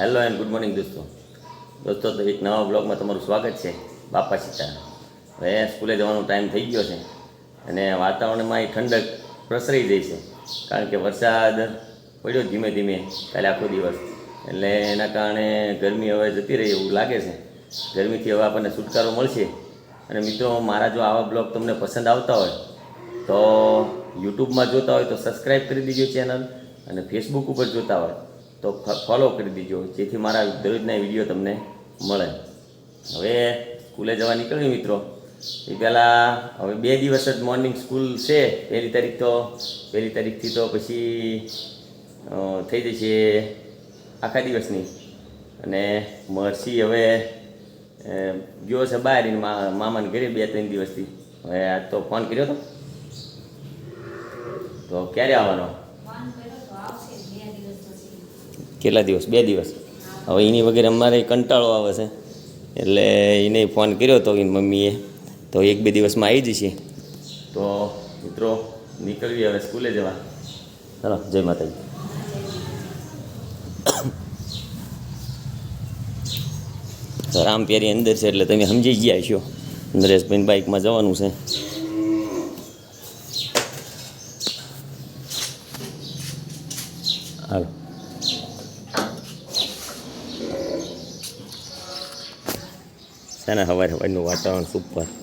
Hello and good morning દોસ્તો. દોસ્તો, તો એક નવા બ્લોગમાં તમારું સ્વાગત છે. બાપા સીતા. હવે સ્કૂલે જવાનો ટાઈમ થઈ ગયો છે અને વાતાવરણમાં એ ઠંડક પ્રસરી જાય છે. કારણ કે વરસાદ પડ્યો ધીમે ધીમે કાલે આખો દિવસ. એટલે એના કારણે ગરમી હવે જતી રહી એવું લાગે છે. ગરમીથી હવે આપણને છુટકારો મળશે. અને મિત્રો, મારા જો આવા બ્લોગ તમને પસંદ આવતા હોય, તો યુટ્યુબમાં જોતા હોય તો સબસ્ક્રાઈબ કરી દીજો ચેનલ અને ફેસબુક ઉપર જોતા હોય. તો ફોલો કરી દીજો. જેથી મારા દરરોજના વીડિયો તમને મળે. હવે સ્કૂલે જવા નીકળ્યું મિત્રો. એ પહેલાં હવે બે દિવસ જ મોર્નિંગ સ્કૂલ છે. પહેલી તારીખ તો, પહેલી તારીખથી તો પછી થઈ જશે આખા દિવસની. અને મરસી હવે ગયો છે બહાર મામાને ઘરે બે ત્રણ દિવસથી. હવે આજ તો ફોન કર્યો હતો તો ક્યારે આવવાનો? કેટલા દિવસ? બે દિવસ. હવે એની વગેરે અમારે કંટાળો આવે છે. એટલે એને ફોન કર્યો હતો એની મમ્મીએ. તો એક બે દિવસમાં આવી જશે. તો મિત્રો નીકળવી હવે સ્કૂલે જવા. ચાલો જય માતાજી. તો રામ પ્યારી અંદર છે એટલે તમે સમજી ગયા છો નરેશભાઈ બાઇકમાં જવાનું છે. હાલો. છે ને સવારે સવારનું વાતાવરણ સુપર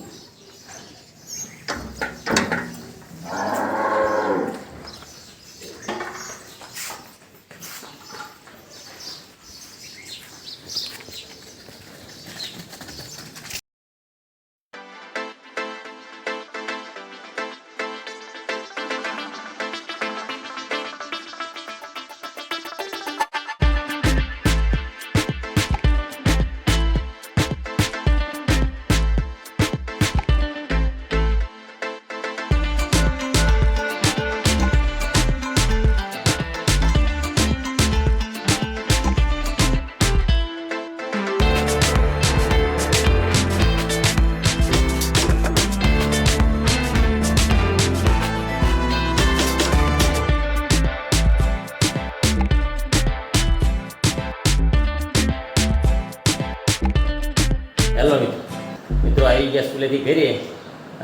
આવી ગયા સ્કૂલેથી ઘરે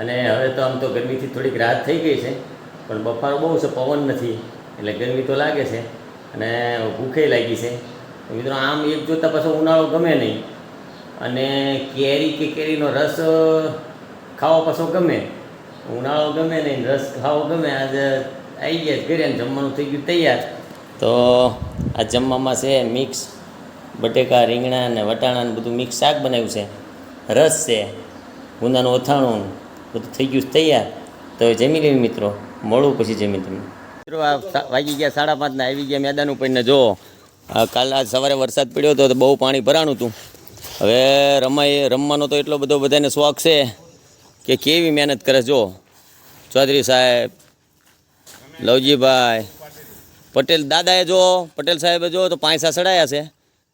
અને હવે તો આમ તો ગરમીથી થોડીક રાહત થઈ ગઈ છે, પણ બફારો બહુ છે, પવન નથી, એટલે ગરમી તો લાગે છે અને ભૂખે લાગી છે. મિત્રો, આમ એક જોતાં પાછો ઉનાળો ગમે નહીં અને કેરી કે કેરીનો રસ ખાવો પાછો ગમે. ઉનાળો ગમે નહીં, રસ ખાવો ગમે, આજે આવી ગયા ઘરે જમવાનું થઈ ગયું તૈયાર. તો આ જમવામાં છે મિક્સ, બટેકા રીંગણા અને વટાણા બધું મિક્સ શાક બનાવ્યું છે. રસ છે. ગુંદાનું ઓથાણું બધું થઈ ગયું તૈયાર. તો જમી લેવી મિત્રો. મળું પછી જમી તમે મિત્રો, આ વાગી ગયા સાડા પાંચના, આવી ગયા મેદાન ઉપર ને જો કાલ આજ સવારે વરસાદ પડ્યો હતો તો બહુ પાણી ભરાણું હતું. હવે રમાય, રમવાનો તો એટલો બધો બધાને શોખ છે કે કેવી મહેનત કરે જો. ચૌધરી સાહેબ, લવજીભાઈ, પટેલ દાદાએ જો, પટેલ સાહેબે જો તો પાંચ સડાયા છે.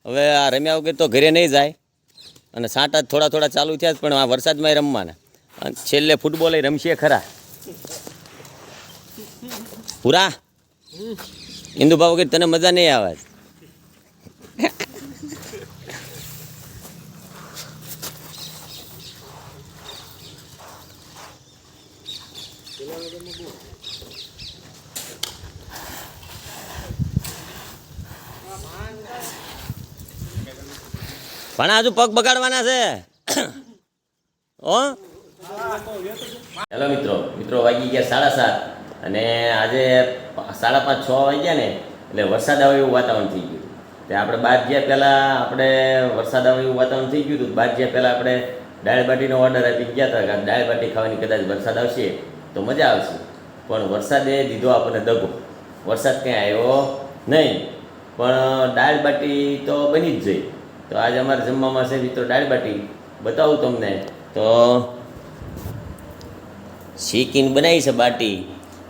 હવે આ રમ્યા વગર તો ઘરે નહીં જાય. અને સાંટા થોડા થોડા ચાલુ થયા પણ આ વરસાદમાં રમવાના. અને છેલ્લે ફૂટબોલ રમશે ખરા. પૂરા? ઇન્દુભાઈ વગેરે તને મજા નહીં આવે. પણ આજુ પગ બગાડવાના છે. ઓ હેલો મિત્રો. મિત્રો વાગી ગયા સાડા સાત અને આજે સાડા પાંચ છ વાગ્યા ને એટલે વરસાદ આવે એવું વાતાવરણ થઈ ગયું. તે આપણે બહાર જ્યાં પહેલાં આપણે વરસાદ આવે એવું વાતાવરણ થઈ ગયું હતું બહાર જ્યાં પહેલાં આપણે દાળ બાટીનો ઓર્ડર આપી ગયા હતા કે દાળ બાટી ખાવાની કદાચ વરસાદ આવશે તો મજા આવશે. પણ વરસાદે દીધો આપણને દગો. વરસાદ ક્યાં આવ્યો નહીં. પણ દાળ બાટી તો બની જ જઈ તો આજ અમારે જમવામાં છે મિત્રો દાળ બાટી. બતાવું તમને. તો શીકીન બનાવી છે બાટી.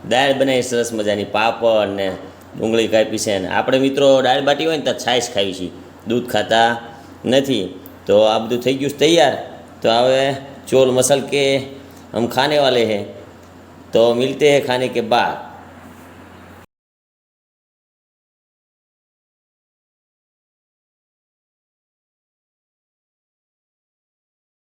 દાળ બનાવી સરસ મજાની. પાપડ ને ડુંગળી કાપી છે ને. આપણે મિત્રો દાળ બાટી હોય ને તો છાશ ખાવી છે. દૂધ ખાતા નથી. તો આ બધું થઈ ગયું છે તૈયાર. તો હવે ચોલ મસલ કે આમ ખાને વાલે હે. તો મિલતે હે ખાને કે બાદ.